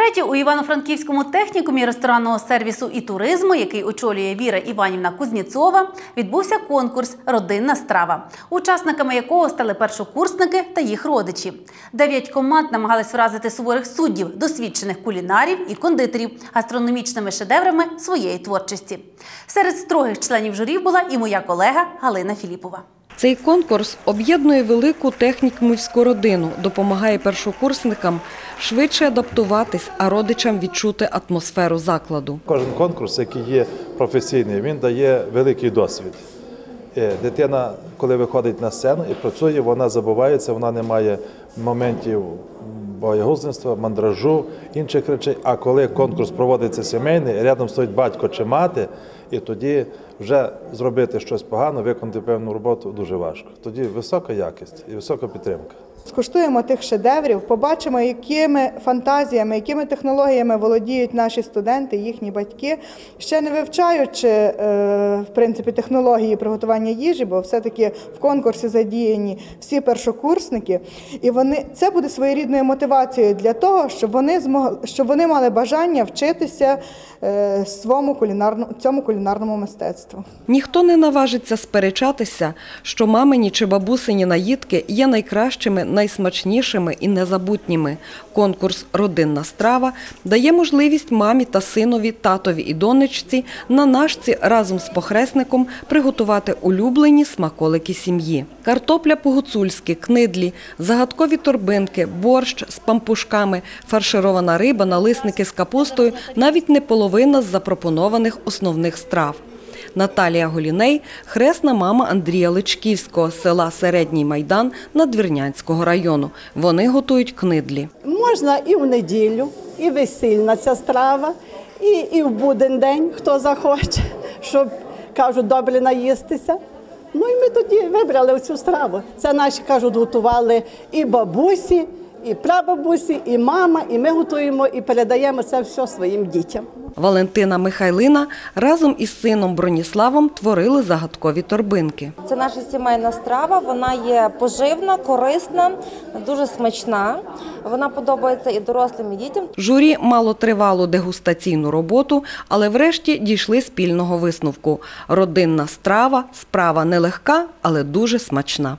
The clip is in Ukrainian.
Втретє, у Івано-Франківському технікумі ресторанного сервісу і туризму, який очолює Віра Іванівна Кузніцова, відбувся конкурс Родинна страва, учасниками якого стали першокурсники та їх родичі. Дев'ять команд намагались вразити суворих суддів, досвідчених кулінарів і кондитерів гастрономічними шедеврами своєї творчості. Серед строгих членів журі була і моя колега Галина Філіпова. Цей конкурс об'єднує велику технікумівську родину, допомагає першокурсникам швидше адаптуватись, а родичам відчути атмосферу закладу. Кожен конкурс, який є професійний, він дає великий досвід. Е, Дитина, коли виходить на сцену і працює, вона забувається, вона не має моментів боягузництва, мандражу, інших речей. А коли конкурс проводиться сімейний, рядом стоїть батько чи мати, і тоді вже зробити щось погано, виконати певну роботу дуже важко. Тоді висока якість і висока підтримка. Скуштуємо тих шедеврів, побачимо, якими фантазіями, якими технологіями володіють наші студенти, їхні батьки, ще не вивчаючи е, в принципі технології приготування їжі, бо все-таки в конкурсі задіяні всі першокурсники, і вони це буде своєрідною мотивацією для того, щоб вони змогли, щоб вони мали бажання вчитися е, своєму кулінарному цьому кулінарному мистецтву. Ніхто не наважиться сперечатися, що мамині чи бабусині наїдки є найкращими, найсмачнішими і незабутніми. Конкурс Родинна страва дає можливість мамі та синові, татові і донечці на нашці разом з похресником приготувати улюблені смаколики сім'ї. Картопля по-гуцульськи, книдлі, загадкові торбинки, борщ з пампушками, фарширована риба, налисники з капустою – навіть не половина з запропонованих основних страв. Наталія Голіней – хресна мама Андрія Личківського села Середній Майдан Надвірнянського району. Вони готують книдлі. Можна і в неділю, і весільна ця страва, і, і в буден день, хто захоче, щоб кажуть, добре наїстися. Ну і ми тоді вибрали цю страву. Це наші кажуть, готували і бабусі, і прабабусі, і мама, і ми готуємо і передаємо це все своїм дітям. Валентина Михайлина разом із сином Броніславом творили загадкові торбинки. Це наша сімейна страва. Вона є поживна, корисна, дуже смачна. Вона подобається і дорослим, і дітям. Журі мало тривалу дегустаційну роботу, але врешті дійшли спільного висновку. Родинна страва – справа нелегка, але дуже смачна.